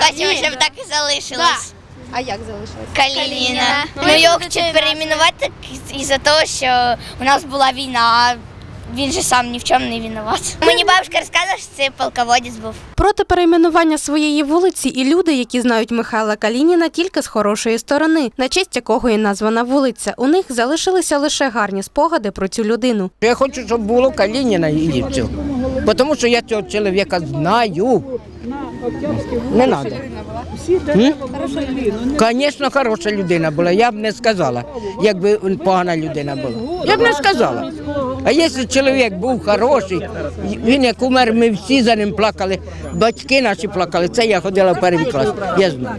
хочемо, щоб так і залишилось. А як залишилось? Калініна. Ну його хочуть перейменувати із-за того, що у нас була війна. Він же сам ні в чому не винуват. Мені бабушка розказувала, що це полководець був. Проти перейменування своєї вулиці і люди, які знають Михайла Калініна тільки з хорошої сторони, на честь якого і названа вулиця. У них залишилися лише гарні спогади про цю людину. Я хочу, щоб було Калініна і. Тому що я цього чоловіка знаю. Не треба. Звісно, хороша людина була. Я б не сказала, якби погана людина була. Я б не сказала. А якщо чоловік був хороший, він як умер, ми всі за ним плакали, батьки наші плакали. Це я ходила в перший клас. Я знаю.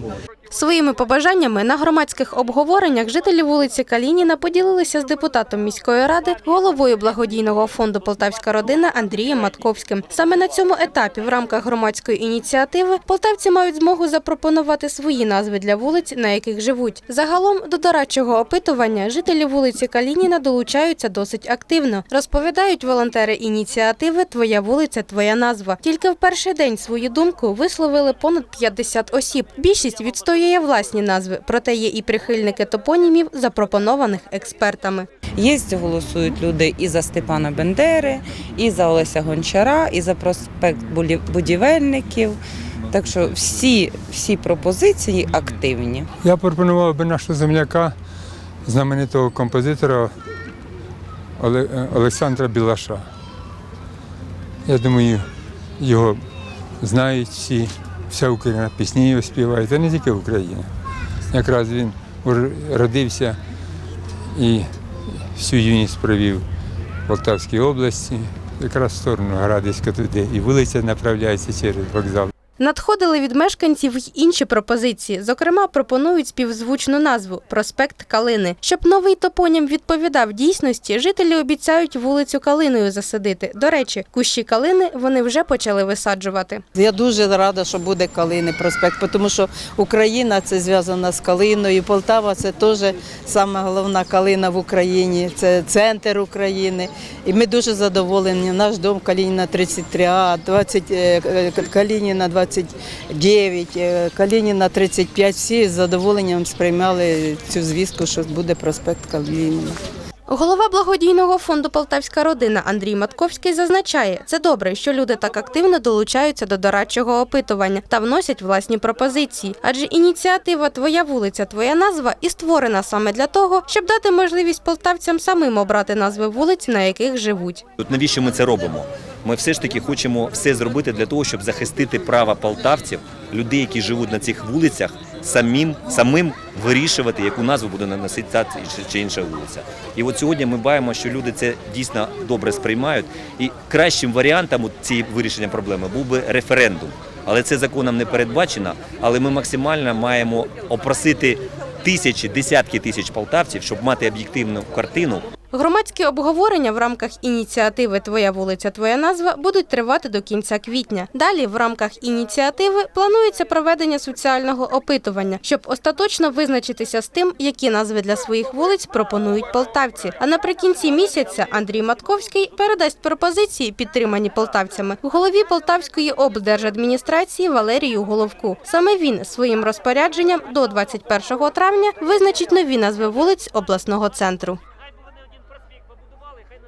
Своїми побажаннями на громадських обговореннях жителі вулиці Калініна поділилися з депутатом міської ради, головою благодійного фонду Полтавська родина Андрієм Матковським. Саме на цьому етапі, в рамках громадської ініціативи, полтавці мають змогу запропонувати свої назви для вулиць, на яких живуть. Загалом до дорадчого опитування жителі вулиці Калініна долучаються досить активно. Розповідають волонтери ініціативи Твоя вулиця, твоя назва. Тільки в перший день свою думку висловили понад 50 осіб. Більшість відстоює власні назви, проте є і прихильники топонімів, запропонованих експертами. Є, голосують люди і за Степана Бендери, і за Олеся Гончара, і за проспект будівельників. Так що всі, всі пропозиції активні. Я пропонував би нашого земляка, знаменитого композитора Олександра Білаша. Я думаю, його знають всі, вся Україна пісні його співає, та не тільки Україна. Якраз він родився і всю юність провів в Полтавській області, якраз в сторону Градиська туди. І вулиця направляється через вокзал. Надходили від мешканців й інші пропозиції. Зокрема, пропонують співзвучну назву проспект Калини. Щоб новий топонім відповідав дійсності, жителі обіцяють вулицю Калиною засадити. До речі, кущі калини вони вже почали висаджувати. Я дуже рада, що буде Калини проспект, тому що Україна це зв'язана з Калиною. Полтава це теж сама головна калина в Україні, це центр України. І ми дуже задоволені. Наш дом Калініна 33А, 20, е, Калініна 29, е, Калініна 35. Всі з задоволенням сприймали цю звістку, що буде проспект Калініна. Голова благодійного фонду Полтавська родина Андрій Матковський зазначає, це добре, що люди так активно долучаються до дорадчого опитування та вносять власні пропозиції. Адже ініціатива Твоя вулиця, твоя назва і створена саме для того, щоб дати можливість полтавцям самим обрати назви вулиць, на яких живуть. От навіщо ми це робимо? Ми все ж таки хочемо все зробити для того, щоб захистити права полтавців, людей, які живуть на цих вулицях, самим, самим вирішувати, яку назву буде наносити та чи- інша вулиця. І от сьогодні ми бачимо, що люди це дійсно добре сприймають. І кращим варіантом цієї вирішення проблеми був би референдум. Але це законом не передбачено. Але ми максимально маємо опросити тисячі, десятки тисяч полтавців, щоб мати об'єктивну картину Громадські обговорення в рамках ініціативи Твоя вулиця, твоя назва будуть тривати до кінця квітня. Далі в рамках ініціативи планується проведення соціального опитування, щоб остаточно визначитися з тим, які назви для своїх вулиць пропонують полтавці. А наприкінці місяця Андрій Матковський передасть пропозиції, підтримані полтавцями, голові Полтавської облдержадміністрації Валерію Головку. Саме він своїм розпорядженням до 21 травня визначить нові назви вулиць обласного центру.